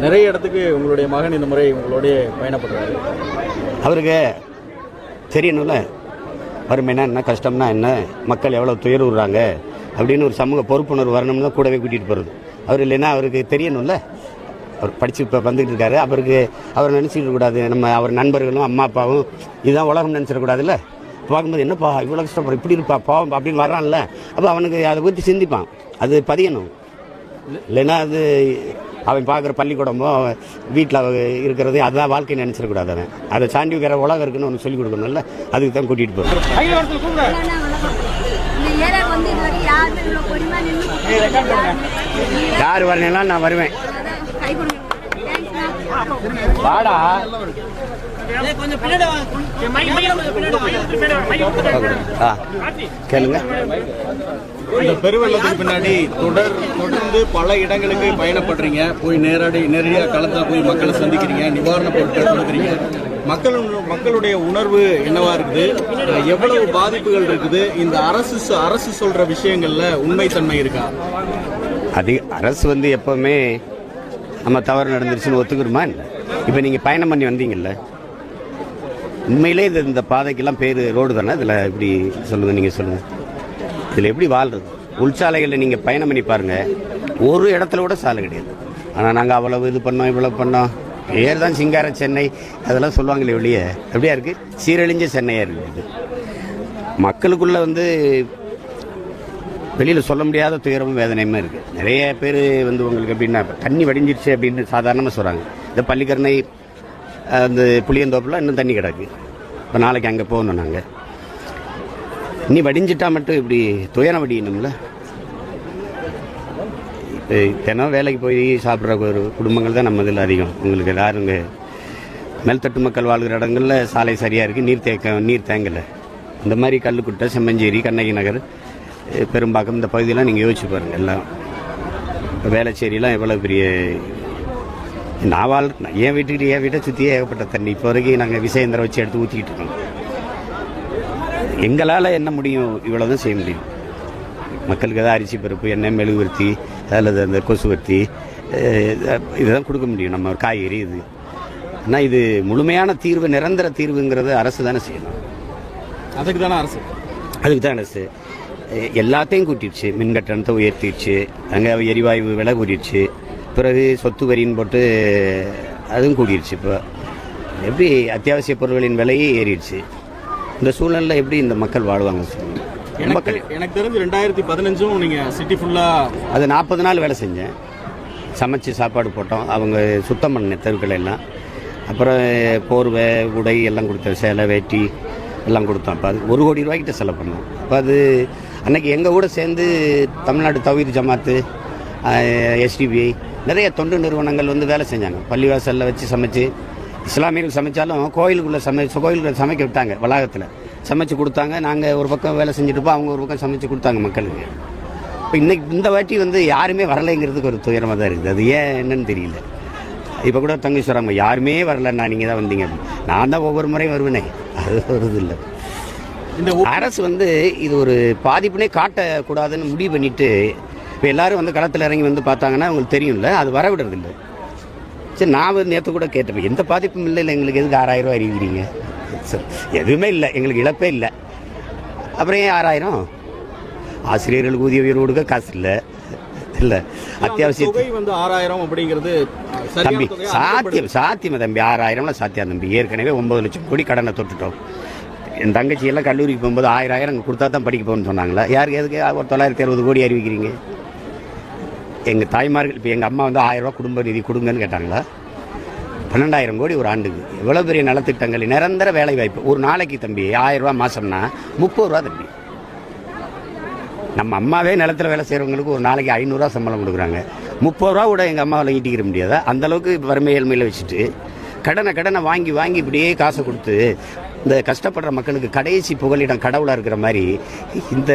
நிறைய இடத்துக்கு உங்களுடைய மகன் இந்த முறை உங்களுடைய பயணப்படுறாரு. அவருக்கு தெரியணும்ல? வறுமைனா என்ன கஷ்டம்னா என்ன? மக்கள் எவ்வளோ துயருறாங்க அப்படின்னு ஒரு சமூக பொறுப்புணர்வு வரணும்னு கூடவே கூட்டிகிட்டு போகிறது அவர் இல்லைன்னா அவருக்கு தெரியணும்ல? அவர் படித்து இப்போ வந்துக்கிட்டு இருக்காரு. அவருக்கு அவர் நினச்சிட்டு கூடாது நம்ம அவர் நண்பர்களும் அம்மா அப்பாவும் இதுதான் உலகம் நினச்சிடக்கூடாதுல்ல பார்க்கும்போது என்னப்பா இவ்வளோ கஷ்டப்படுற இப்படி இருப்பா பாவம் அப்படின்னு வர்றான்ல? அப்போ அவனுக்கு அதை பற்றி சிந்திப்பான். அது பதியணும். இல்லைன்னா அது அவன் பார்க்குற பள்ளிக்கூடமோ வீட்டில் இருக்கிறது அதுதான் வாழ்க்கை நினச்சிடக்கூடாது அவன். அதை சாண்டி வேற உலகம் இருக்குன்னு ஒன்று சொல்லிக் கொடுக்கணும்ல? அதுக்கு தான் கூட்டிகிட்டு நின்று யார் வரலாம் நான் வருவேன். வாடா. ஆ கேளுங்க. இந்த பெருவெள்ளத்துக்கு பின்னாடி தொடர் தொடர்ந்து பல இடங்களுக்கு பயணப்படுறீங்க. போய் நேரடி நேரடியாக களத்துல போய் மக்களை சந்திக்கிறீங்க. நிவாரண பொருட்கள் கொடுக்குறீங்க. மக்கள் மக்களுடைய உணர்வு என்னவா இருக்குது? எவ்வளவு பாதிப்புகள் இருக்குது? இந்த அரசு சொ- அரசு சொல்ற விஷயங்கள்ல உண்மைத்தன்மை இருக்கா? அது அரசு வந்து எப்போவுமே நம்ம தவறு நடந்துருச்சுன்னு ஒத்துக்கிறோமா இப்போ நீங்கள் பயணம் பண்ணி வந்தீங்கல்ல? உண்மையிலே இது இந்த பாதைக்கெல்லாம் பேர் ரோடு தானே? இதில் எப்படி சொல்லுங்கள் நீங்கள் சொல்லுங்கள் இதில் எப்படி வாழ்றது? உள்சாலைகளில் நீங்கள் பயணம் பண்ணி பாருங்கள் ஒரு இடத்துல கூட சாலை கிடையாது. ஆனால் நாங்கள் அவ்வளவு இது பண்ணோம் இவ்வளவு பண்ணோம். பேர் தான் சிங்கார சென்னை. அதெல்லாம் சொல்லுவாங்களே வெளியே அப்படியா இருக்குது சீரழிஞ்ச சென்னையாக இருக்குது மக்களுக்குள்ளே வந்து வெளியில் சொல்ல முடியாத துயரமும் வேதனையுமே இருக்குது நிறைய பேர் வந்து உங்களுக்கு எப்படின்னா தண்ணி வடிஞ்சிருச்சு அப்படின்னு சாதாரணமாக சொல்கிறாங்க இந்த பள்ளிக்கரணை அந்த புளியந்தோப்பில் இன்னும் தண்ணி கிடக்கு. இப்போ நாளைக்கு அங்கே போகணும் நாங்கள் இனி வடிஞ்சிட்டா மட்டும் இப்படி துயரம் வடியணும்ல. இப்போ தினம் வேலைக்கு போய் சாப்பிட்ற ஒரு குடும்பங்கள் தான் நம்ம இதில் அதிகம். உங்களுக்கு யாருங்க மேல்தட்டு மக்கள் வாழ்கிற இடங்களில் சாலை சரியாக இருக்குது நீர் தேக்க நீர் தேங்கலை. இந்த மாதிரி கல்லுக்குட்டை செம்மஞ்சேரி கண்ணகி நகர் பெரும்பாக்கம் இந்த பகுதியெலாம் நீங்கள் யோசிச்சு பாருங்கள் எல்லாம். வேலைச்சேரியெலாம் எவ்வளோ பெரிய நான் வாழ் என் வீட்டுக்கிட்ட என் வீட்டை சுற்றியே ஏகப்பட்ட தண்ணி. இப்போ வரைக்கும் நாங்கள் விசயந்திரம் வச்சு எடுத்து ஊற்றிக்கிட்டு இருக்கோம். எங்களால் என்ன முடியும்? இவ்வளோ தான் செய்ய முடியும். மக்களுக்கு ஏதாவது அரிசி பருப்பு எண்ணெய் மெழுகுவர்த்தி அல்லது அந்த கொசுவர்த்தி இதுதான் கொடுக்க முடியும். நம்ம காய்கறி இது. ஆனால் இது முழுமையான தீர்வு நிரந்தர தீர்வுங்கிறது அரசு தானே செய்யணும். அதுக்கு தானே அரசு? அதுக்கு தான் அரசு. எல்லாத்தையும் கூட்டிடுச்சு. மின் கட்டணத்தை உயர்த்திடுச்சு. அங்கே எரிவாயு விலை கூட்டிடுச்சு பிறகு சொத்து வரின்னு போட்டு அதுவும் கூடிடுச்சு இப்போ. எப்படி அத்தியாவசிய பொருட்களின் விலையே ஏறிடுச்சு? இந்த சூழ்நிலையில் எப்படி இந்த மக்கள் வாழ்வாங்க ரொம்ப எனக்கு தெரிஞ்சு ரெண்டாயிரத்தி பதினஞ்சும் நீங்க சிட்டி ஃபுல்லா அது நாற்பது நாள் வேலை செஞ்சேன். சமைச்சு சாப்பாடு போட்டோம். அவங்க சுத்தம் பண்ணேன் தெருக்களை எல்லாம். அப்புறம் போர்வை உடை எல்லாம் கொடுத்தேன் சேலை வேட்டி எல்லாம் கொடுத்தோம். அப்போ அது ஒரு கோடி ரூபாய்க்கிட்ட செலவு பண்ணோம். அப்போ அது அன்னைக்கு எங்கள் கூட சேர்ந்து தமிழ்நாடு தவீர் ஜமாத்து எஸ்டிபிஐ நிறைய தொண்டு நிறுவனங்கள் வந்து வேலை செஞ்சாங்க. பள்ளிவாசலில் வச்சு சமைச்சு இஸ்லாமியர்கள் சமைச்சாலும் கோயிலுக்குள்ளே சமைச்சு கோயிலுக்குள்ள சமைக்க விட்டாங்க வளாகத்தில். சமைச்சு கொடுத்தாங்க. நாங்கள் ஒரு பக்கம் வேலை செஞ்சுட்டு இருப்போம் அவங்க ஒரு பக்கம் சமைச்சு கொடுத்தாங்க மக்களுக்கு. இப்போ இன்னைக்கு இந்த வாட்டி வந்து யாருமே வரலைங்கிறதுக்கு ஒரு துயரமாக தான் இருக்குது. அது ஏன் என்னன்னு தெரியல. இப்போ கூட தங்கி சொல்கிறாங்க யாருமே வரலண்ணா நீங்கள் தான் வந்தீங்க. நான் தான் ஒவ்வொரு முறையும் வருவேனே. அது வருது இல்லை. இந்த அரசு வந்து இது ஒரு பாதிப்புனே காட்டக்கூடாதுன்னு முடிவு பண்ணிட்டு இப்போ எல்லாரும் வந்து களத்தில் இறங்கி வந்து பார்த்தாங்கன்னா அவங்களுக்கு தெரியும்ல அது வரவிடுறது இல்லை சரி நான் வந்து நேற்று கூட கேட்டேன் எந்த பாதிப்பும் இல்லை இல்லை எங்களுக்கு எதுக்கு ஆறாயிரம் ரூபாய் அறிவிக்கிறீங்க சரி, எதுவுமே இல்லை எங்களுக்கு இழப்பே இல்லை. அப்புறம் ஏன் ஆறாயிரம்? ஆசிரியர்களுக்கு ஊதிய உயர்வு கொடுக்க காசு இல்லை. இல்லை அத்தியாவசிய வந்து ஆறாயிரம் அப்படிங்கிறது தம்பி சாத்தியம் சாத்தியம் தம்பி? ஆறாயிரம்லாம் சாத்தியம் தம்பி. ஏற்கனவே ஒன்பது லட்சம் கோடி கடனை தொட்டுட்டோம். என் தங்கச்சி எல்லாம் கல்லூரிக்கு போகும்போது ஆயிரம் ஆயிரம் கொடுத்தா தான் படிக்க போகணும்னு சொன்னாங்களா? யாருக்கு எதுக்கு? ஒரு தொள்ளாயிரத்தி அறுபது கோடி அறிவிக்கிறீங்க. எங்கள் தாய்மார்கள் இப்போ எங்கள் அம்மா வந்து ஆயிரம் குடும்ப நிதி கொடுங்கன்னு கேட்டாங்களா? பன்னெண்டாயிரம் கோடி ஒரு ஆண்டுக்கு. எவ்வளோ பெரிய நலத்திட்டங்கள்? நிரந்தர வேலை வாய்ப்பு ஒரு நாளைக்கு தம்பி ஆயிரம் மாதம்னா முப்பது ரூபா தம்பி. நம்ம அம்மாவே நிலத்தில் வேலை செய்கிறவங்களுக்கு ஒரு நாளைக்கு ஐநூறுரூவா சம்பளம் கொடுக்குறாங்க. முப்பது ரூபா கூட எங்கள் அம்மாவில் ஈட்டிக்கிற முடியாதா? அந்த அளவுக்கு வறுமை ஏழ்மையில் வச்சுட்டு கடனை கடனை வாங்கி வாங்கி இப்படியே காசை கொடுத்து இந்த கஷ்டப்படுற மக்களுக்கு கடைசி புகலிடம் கடவுளாக இருக்கிற மாதிரி இந்த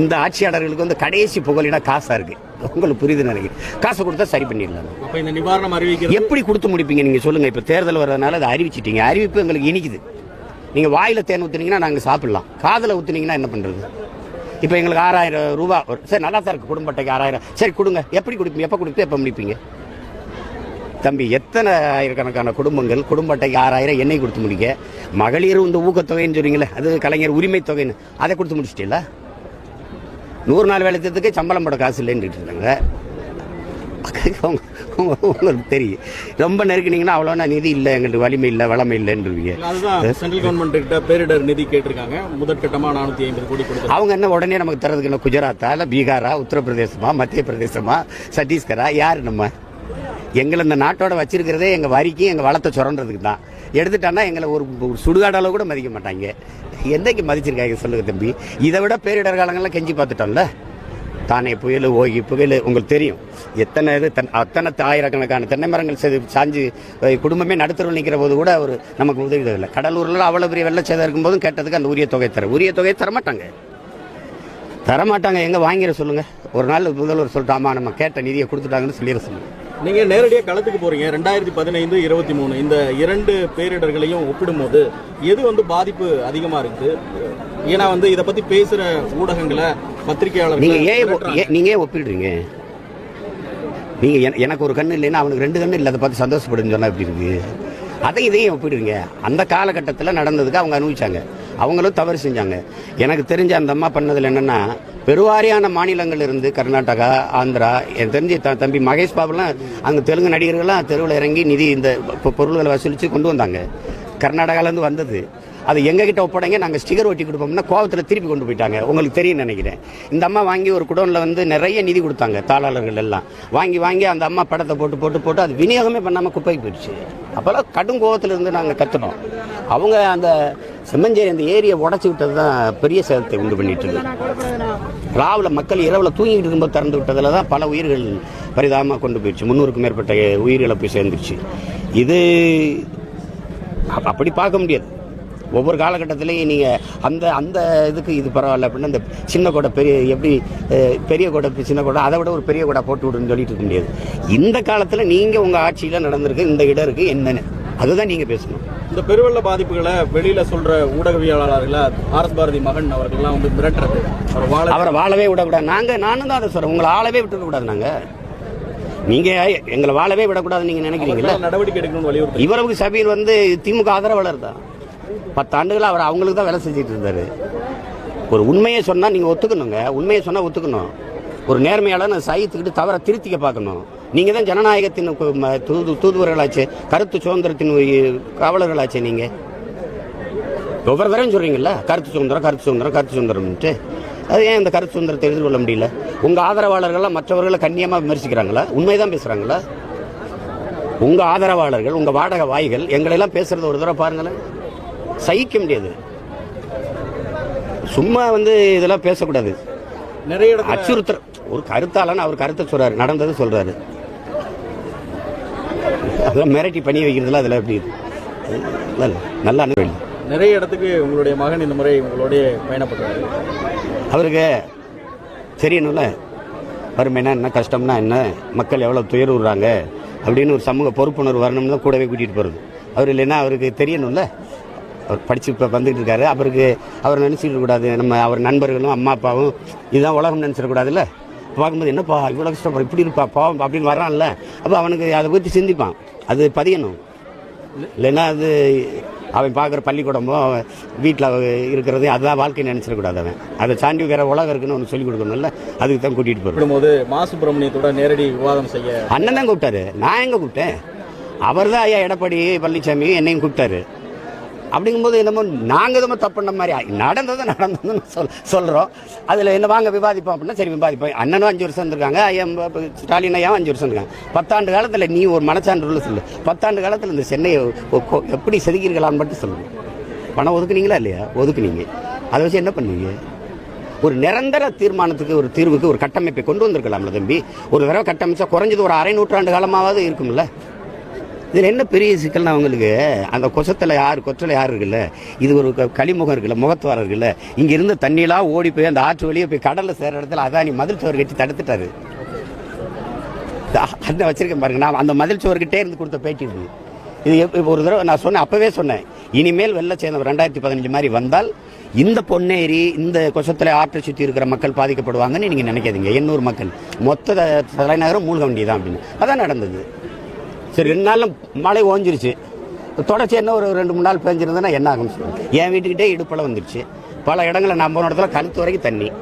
இந்த ஆட்சியாளர்களுக்கு வந்து கடைசி புகலிடம் காசாக இருக்குது உங்களுக்கு புரியுது நினைக்கிறேன். காசை கொடுத்தா சரி பண்ணிடலாம். அப்ப இந்த நிவாரணம் அறிவிக்கிறது? எப்படி கொடுத்து முடிப்பீங்க நீங்கள் சொல்லுங்கள் இப்போ தேர்தல் வர்றதுனால அதை அறிவிச்சிட்டீங்க. அறிவிப்பு எங்களுக்கு இனிக்குது. நீங்கள் வாயில் தேன் ஊற்றுனீங்கன்னா நாங்கள் சாப்பிட்லாம். காதில் ஊற்றுனீங்கன்னா என்ன பண்ணுறது இப்போ எங்களுக்கு ஆறாயிரம் ரூபா. சரி நல்லா தான் இருக்குது குடும்ப அட்டைக்கு ஆறாயிரம். சரி கொடுங்க. எப்படி கொடுப்பீங்க? எப்போ கொடுப்பீங்க? எப்போ முடிப்பீங்க? தம்பி எத்தனை ஆயிரக்கணக்கான குடும்பங்கள் குடும்ப அட்டைக்கு ஆறாயிரம் எண்ணெய் கொடுத்து முடிக்க? மகளிர் இந்த ஊக்கத்தொகைன்னு சொல்றீங்களே அது கலைஞர் உரிமை தொகைன்னு. அதை கொடுத்து முடிச்சிட்டீங்களா? நூறு நாள் வேலை திட்டத்துக்கு சம்பளம் போட காசு இல்லைன்னு இருக்காங்க. உங்க- உங்க- உங்களுக்கு தெரியும். ரொம்ப நெருக்கினீங்கன்னா அவ்வளோனா நிதி இல்லை எங்களுக்கு வலிமை இல்லை வளமை இல்லைன்றீங்க சென்ட்ரல் கவர்மெண்ட் கிட்ட பேரிடர் நிதி கேட்டிருக்காங்க. முதற்கட்டமா நானூத்தி ஐம்பது கோடி கொடுத்து அவங்க என்ன உடனே நமக்கு தரதுக்கு என்ன குஜராத்தா இல்லை பீகாரா உத்தரப்பிரதேசமா மத்திய பிரதேசமா சத்தீஸ்கரா யார் நம்ம? எங்களை இந்த நாட்டோட வச்சிருக்கிறதே எங்கள் வரிக்கு எங்கள் வளத்தை சுரண்டுறதுக்கு தான். எடுத்துட்டான்னா எங்களை ஒரு ஒரு கூட மதிக்க மாட்டாங்க. என்னைக்கு மதிச்சிருக்காங்க சொல்லுங்க தம்பி. இதை விட பேரிடர் காலங்களில் கெஞ்சி பார்த்துட்டோம்ல? தானே புயல் ஓகி புயல் உங்களுக்கு தெரியும். எத்தனை இது தன் அத்தனை ஆயிரக்கணக்கான தென்னை மரங்கள் செது சாஞ்சு குடும்பமே நடுத்தரவு நிற்கிற போது கூட அவர் நமக்கு உதவி இல்லை கடலூரில் அவ்வளோ பெரிய வெள்ளச்சேதம் இருக்கும்போதும் கேட்டதுக்கு அந்த உரிய தொகை தர உரிய தொகையை தரமாட்டாங்க. தரமாட்டாங்க எங்கே வாங்கிட சொல்லுங்கள் ஒரு நாள் முதல்வர் சொல்லிட்டு ஆமாம் நம்ம கேட்ட நிதியை கொடுத்துட்டாங்கன்னு சொல்லிட சொல்லுங்கள் நீங்க நேரடியா களத்துக்கு போறீங்க. ரெண்டாயிரத்தி பதினைந்து இருபத்தி மூணு. இந்த இரண்டு பேரிடர்களையும் ஒப்பிடும்போது எது வந்து பாதிப்பு அதிகமா இருக்கு ஏன்னா வந்து இத பத்தி பேசுற ஊடகங்களை பத்திரிகையாளர்கள் நீங்க ஏன் நீங்க ஏன் ஒப்பிடுறீங்க? நீங்க என- எனக்கு ஒரு கண்ணு இல்லைன்னா அவனுக்கு ரெண்டு கண்ணு இல்லை. அதை பார்த்து சந்தோஷப்படுன்னு சொன்னா எப்படி இருக்கு? அதை இதையும் ஒப்பிடுவீங்க அந்த காலகட்டத்தில் நடந்ததுக்கு அவங்க அனுபவிச்சாங்க. அவங்களும் தவறு செஞ்சாங்க. எனக்கு தெரிஞ்ச அந்த அம்மா பண்ணதில் என்னன்னா பெருவாரியான மாநிலங்கள் இருந்து கர்நாடகா ஆந்திரா என் தெரிஞ்ச த- தம்பி மகேஷ் பாபுலாம் அங்கே தெலுங்கு நடிகர்கள்லாம் தெருவில் இறங்கி நிதி இந்த பொருள்களை வசூலித்து கொண்டு வந்தாங்க. கர்நாடகாலேருந்து வந்தது. அது எங்ககிட்ட ஒப்படைங்க நாங்கள் ஸ்டிக்கர் ஒட்டி கொடுப்போம்னா கோவத்தில் திருப்பி கொண்டு போயிட்டாங்க. உங்களுக்கு தெரியும் நினைக்கிறேன். இந்த அம்மா வாங்கி ஒரு குடோனில் வந்து நிறைய நிதி கொடுத்தாங்க தாளாளர்கள் எல்லாம். வாங்கி வாங்கி அந்த அம்மா படத்தை போட்டு போட்டு போட்டு அது விநியோகமே பண்ணாமல் குப்பைக்கு போயிடுச்சு. அப்போல்லாம் கடும் கோவத்தில் இருந்து நாங்கள் கற்றுனோம் அவங்க அந்த செம்மஞ்சேரி அந்த ஏரியை உடச்சி விட்டது தான் பெரிய சேதத்தை உண்டு பண்ணிட்டு இருக்கு ராவில் மக்கள் இரவில் தூங்கிட்டு இருக்கும்போது திறந்து விட்டதில் தான் பல உயிர்கள் பரிதாபமாக கொண்டு போயிடுச்சு. முந்நூறுக்கும் மேற்பட்ட உயிர்களை போய் சேர்ந்துருச்சு. இது அப்படி பார்க்க முடியாது. ஒவ்வொரு காலகட்டத்திலையும் நீங்கள் அந்த அந்த இதுக்கு இது பரவாயில்ல அப்படின்னா இந்த சின்ன கொடை பெரிய எப்படி பெரிய கொடை சின்ன கொடை அதை விட ஒரு பெரிய கொடை போட்டு விடுன்னு சொல்லிட்டு இருக்க முடியாது. இந்த காலத்தில் நீங்கள் உங்கள் ஆட்சியில் நடந்திருக்கு இந்த இடம் இருக்குது என்னென்னு. அதுதான் நீங்கள் பேசணும். இந்த பெருவெள்ள பாதிப்புகளை வெளியில சொல்ற ஊடகவியலாளர்களை ஆர் எஸ் பாரதி மகன் அவர்கள்லாம் வந்து மிரட்டுறது. அவர் வாழ அவரை வாழவே விடக்கூடாது. நாங்கள் நானும் தான் அதை சொல்கிறேன் உங்களை ஆளவே விட்டுக்கூடாது நாங்கள் நீங்கள் எங்களை வாழவே விடக்கூடாதுன்னு நீங்கள் நினைக்கிறீங்களா நடவடிக்கை எடுக்கணும்னு வலியுறுத்தி இவரவுக்கு சபீர் வந்து திமுக ஆதரவாளர் தான். பத்து ஆண்டுகள் அவர் அவங்களுக்கு தான் வேலை செஞ்சுட்டு இருந்தாரு. ஒரு உண்மையை சொன்னா நீங்க ஒத்துக்கணுங்க. உண்மையை சொன்னா ஒத்துக்கணும். ஒரு நேர்மையாளர் சகித்துக்கிட்டு தவற திருத்திக்க பார்க்கணும். நீங்க தான் ஜனநாயகத்தின் தூது தூதுவர்களாச்சு கருத்து சுதந்திரத்தின் காவலர்களாச்சே நீங்க. ஒவ்வொரு தடவையும் சொல்றீங்கல்ல கருத்து சுதந்திரம் கருத்து சுதந்திரம் கருத்து சுதந்திரம்ட்டு அது ஏன் இந்த கருத்து சுதந்திரத்தை எதிர்கொள்ள முடியல? உங்க ஆதரவாளர்கள்லாம் மற்றவர்களை கண்ணியமா விமர்சிக்கிறாங்களா? உண்மைதான் பேசுறாங்களா? உங்க ஆதரவாளர்கள் உங்க வாடகை வாய்கள் எங்களை எல்லாம் பேசுறது ஒரு தடவை பாருங்களேன். சகிக்க முடியாது. சும்மா வந்து இதெல்லாம் பேசக்கூடாது. நிறைய அச்சுறுத்தல் ஒரு கருத்தாளன் அவர் கருத்தை சொல்றாரு நடந்தது சொல்றாரு. அதெல்லாம் மிரட்டி பண்ணி வைக்கிறதுல அதில் எப்படி. நல்ல அனுபவம் நிறைய இடத்துக்கு உங்களுடைய மகன் இந்த முறை உங்களுடைய பயணப்படுறாரு அவருக்கு தெரியணும்ல. வறுமைனா என்ன கஷ்டம்னா என்ன மக்கள் எவ்வளோ துயருறாங்க அப்படின்னு ஒரு சமூக பொறுப்புணர்வு வரணும்னு கூடவே கூட்டிகிட்டு போகிறது அவர் இல்லைன்னா அவருக்கு தெரியணும்ல. அவர் படித்து இப்போ வந்துட்டு இருக்காரு. அவருக்கு அவர் நினச்சிட்டு கூடாது நம்ம அவர் நண்பர்களும் அம்மா அப்பாவும் இதுதான் உலகம் நினச்சிடக்கூடாதுல்ல. பார்க்கும்போது என்னப்பா இவ்வளோ கஷ்டப்பட இப்படி இருப்பா பாவம் அப்படின்னு வரான்ல அப்போ அவனுக்கு அதை பற்றி சிந்திப்பான். அது பதியணும். இல்லைன்னா அது அவன் பார்க்குற பள்ளிக்கூடமோ வீட்டில் இருக்கிறது அதுதான் வாழ்க்கை நினச்சிடக்கூடாது அவன். அதை சாண்டி வேற உலகம் இருக்குன்னு ஒன்று சொல்லிக் கொடுக்கணும்ல அதுக்கு தான் கூட்டிகிட்டு போகிறோம் கூப்பிடும்போது மா சுப்பிரமணியத்தோட நேரடி விவாதம் செய்ய அண்ணன் தான் கூப்பிட்டாரு. நான் எங்கே கூப்பிட்டேன்? அவர் தான் ஐயா எடப்பாடி பழனிசாமி என்னையும் கூப்பிட்டாரு. அப்படிங்கும்போது என்னமோ நாங்கள் எதுவும் தப்பு பண்ண மாதிரி நடந்தது நடந்ததுன்னு சொல் சொல்கிறோம் அதில் என்ன வாங்க விவாதிப்போம் அப்படின்னா சரி விவாதிப்போம். அண்ணனும் அஞ்சு வருஷம் இருந்திருக்காங்க ஸ்டாலின் ஐயாவும் அஞ்சு வருஷம் இருக்காங்க பத்தாண்டு காலத்தில் நீ ஒரு மனச்சான்று சொல்லு. பத்தாண்டு காலத்தில் இந்த சென்னையை கொ- எப்படி செதுக்கிறீர்களான்னு மட்டும் சொல்லுங்க பணம் ஒதுக்குனீங்களா இல்லையா? ஒதுக்குனீங்க. அதை வச்சு என்ன பண்ணுவீங்க ஒரு நிரந்தர தீர்மானத்துக்கு ஒரு தீர்வுக்கு ஒரு கட்டமைப்பை கொண்டு வந்திருக்கலாம்ல தம்பி. ஒரு தடவை கட்டமைச்சா குறைஞ்சது ஒரு அரை நூற்றாண்டு காலமாவது இருக்கும்ல. இதில் என்ன பெரிய சிக்கல்னா அவங்களுக்கு அந்த கொசத்தில் யார் கொச்சல யார் இருக்குல்ல? இது ஒரு க- களிமுகம் இருக்குல்ல முகத்துவாரம் இருக்குல்ல? இங்கே இருந்து தண்ணியெல்லாம் ஓடி போய் அந்த ஆற்று வழியே போய் கடலில் சேர இடத்துல அதானி மதில் சுவர் கட்டி தடுத்துட்டாரு. அந்த வச்சிருக்கேன் பாருங்க. நான் அந்த மதில் சுவர்கிட்டே இருந்து கொடுத்த பேட்டி இருக்குது இது ஒரு தடவை நான் சொன்னேன் அப்பவே சொன்னேன். இனிமேல் வெள்ள சேர்ந்த ரெண்டாயிரத்தி பதினஞ்சு மாதிரி வந்தால் இந்த பொன்னேரி இந்த கொசத்தில் ஆற்றை சுற்றி இருக்கிற மக்கள் பாதிக்கப்படுவாங்கன்னு நீங்கள் நினைக்காதீங்க. எண்ணூர் மக்கள். மொத்த தலைநகரம் மூழ்க வேண்டியதான் அப்படின்னு. அதான் நடந்தது. சரி ரெண்டு நாள்ல மழை ஓஞ்சிருச்சு. தொடர்ச்சி என்ன ஒரு ரெண்டு மூணு நாள் பெஞ்சிருந்ததுன்னா என்ன ஆகும் என் வீட்டுக்கிட்டே இடுப்பளம் வந்துருச்சு. பல இடங்களில் நம்ம போன இடத்துல கழுத்து வரைக்கும் தண்ணி.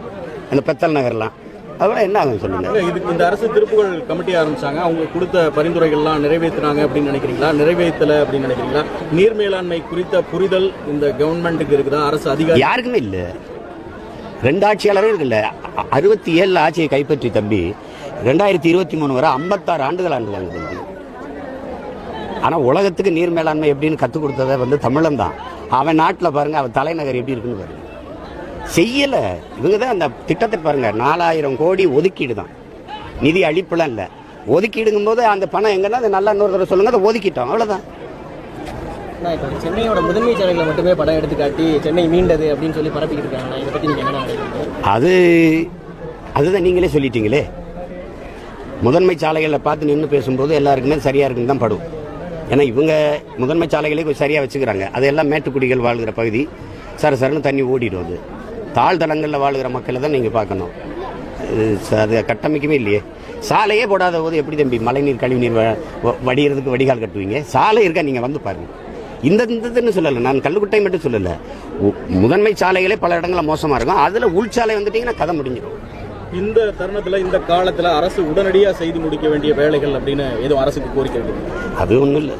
அந்த பெத்தல் நகர்லாம். அதெல்லாம் என்ன ஆகும் சொல்லுங்க. இல்ல, இதுக்கு இந்த அரசு திருப்புகள் கமிட்டி ஆரம்பிச்சாங்க. அவங்க கொடுத்த பரிந்துரைகள்லாம் நிறைவேற்றினாங்க அப்படின்னு நினைக்கிறீங்களா? நிறைவேற்றல அப்படின்னு நினைக்கிறீங்களா? நீர் மேலாண்மை குறித்த புரிதல் இந்த கவர்மெண்ட்டுக்கு இருக்குதா? அரசு அதிகாரி யாருக்குமே இல்லை. ரெண்டு ஆட்சியாளரும் அ- அறுபத்தி ஏழில் ஆட்சியை கைப்பற்றி தம்பி ரெண்டாயிரத்தி இருபத்தி மூணு வரை ஐம்பத்தாறு ஆண்டுகள் ஆண்டுவாங்க தம்பி. ஆனால் உலகத்துக்கு நீர் மேலாண்மை எப்படின்னு கற்றுக் கொடுத்ததை வந்து தமிழன் தான். அவன் நாட்டில் பாருங்க அவன் தலைநகர் எப்படி இருக்குன்னு பாருங்க. செய்யலை. இவங்க தான் அந்த திட்டத்தை பாருங்க நாலாயிரம் கோடி ஒதுக்கீடு தான். நிதி அளிப்புலாம் இல்லை. ஒதுக்கீடுங்கும் போது அந்த பணம் எங்கன்னா அது நல்லா இன்னொரு தடவை சொல்லுங்க அதை ஒதுக்கிட்டோம். அவ்வளோதான் சென்னையோட முதன்மை சாலைகளை மட்டுமே படம் எடுத்து காட்டி சென்னை மீண்டது அப்படின்னு சொல்லி பரப்பிக்கிட்டு இருக்காங்க. இதை பற்றி நீங்கள் என்ன நினைக்கிறீங்க? அது அதுதான் நீங்களே சொல்லிட்டீங்களே. முதன்மை சாலைகளில் பார்த்து நின்று பேசும்போது எல்லாருக்குமே சரியா இருக்குன்னு தான் படும். ஏன்னா இவங்க முதன்மை சாலைகளே கொஞ்சம் சரியாக வச்சுக்கிறாங்க. அதெல்லாம் மேட்டுக்குடிகள் வாழ்கிற பகுதி. சர சரன்னு தண்ணி ஓடிடும் அது. தாழ்தளங்களில் வாழ்கிற மக்களை தான் நீங்கள் பார்க்கணும். அது ச- அது இல்லையே. சாலையே போடாத போது எப்படி தம்பி மழைநீர் கழிவுநீர் வ- வடிகிறதுக்கு வடிகால் கட்டுவீங்க? சாலை இருக்கா? நீங்கள் வந்து பாருங்க. இந்த இந்த இதுன்னு சொல்லலை. நான் கல்லுக்குட்டை மட்டும் சொல்லலை. முதன்மை சாலைகளே பல இடங்களில் மோசமாக இருக்கும். அதில் உள்சாலை வந்துட்டிங்கன்னா கதை முடிஞ்சிடும் இந்த தருணத்துல இந்த காலத்துல அரசு உடனடியா செய்து முடிக்க வேண்டிய வேலைகள் அப்படின்னு எதுவும் அரசுக்கு கோரிக்கை அது ஒன்றும் இல்லை.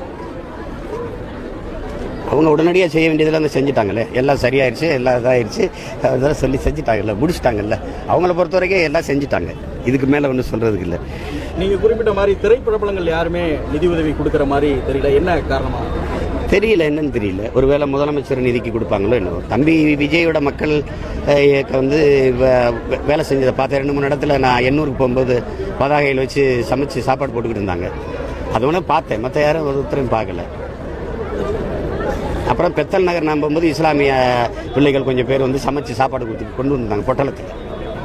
அவங்க உடனடியாக செய்ய வேண்டியதெல்லாம் வந்து செஞ்சுட்டாங்களே. எல்லாம் சரியாயிருச்சு எல்லாம் இதாயிருச்சு. அதெல்லாம் சொல்லி செஞ்சுட்டாங்கல்ல முடிச்சிட்டாங்கல்ல. அவங்கள பொறுத்த வரைக்கும் எல்லாம் செஞ்சுட்டாங்க. இதுக்கு மேலே ஒன்றும் சொல்கிறதுக்கு இல்லை. நீங்க குறிப்பிட்ட மாதிரி திரைப்பிரபலங்கள் யாருமே நிதி உதவி கொடுக்கிற மாதிரி தெரியல. என்ன காரணமா? தெரியல என்னன்னு தெரியல. ஒருவேளை முதலமைச்சர் நிதிக்கு கொடுப்பாங்களோ என்னவோ. தம்பி விஜயோட மக்கள் இயக்கம் வந்து வேலை செஞ்சதை பார்த்தேன் ரெண்டு மூணு இடத்துல நான் எண்ணூருக்கு போகும்போது பதாகையில் வச்சு சமைச்சு சாப்பாடு போட்டுக்கிட்டு இருந்தாங்க. அது ஒன்று பார்த்தேன். மற்ற யாரும் ஒருத்தரையும் பார்க்கல. அப்புறம் பெத்தல் நகர் நம்பும்போது போகும்போது இஸ்லாமிய பிள்ளைகள் கொஞ்சம் பேர் வந்து சமைச்சு சாப்பாடு கொடுத்து கொண்டு வந்தாங்க பொட்டலத்தில்.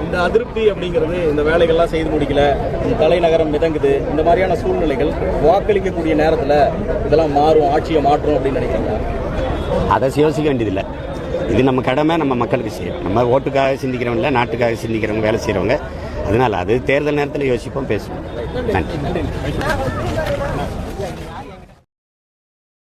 இந்த அதிருப்தி அப்படிங்கிறது இந்த வேலைகள்லாம் செய்து முடிக்கல இந்த தலைநகரம் மிதங்குது இந்த மாதிரியான சூழ்நிலைகள் வாக்களிக்கக்கூடிய நேரத்துல இதெல்லாம் மாறும் ஆட்சியை மாற்றும் அப்படின்னு நினைக்கிறீங்களா? அதை யோசிக்க வேண்டியதில்லை. இது நம்ம கடமை நம்ம மக்களுக்கு செய்யும். நம்ம ஓட்டுக்காக சிந்திக்கிறவங்க இல்லை நாட்டுக்காக சிந்திக்கிறவங்க வேலை செய்கிறவங்க அதனால அது தேர்தல் நேரத்தில் யோசிப்போம் பேசுவோம். நன்றி.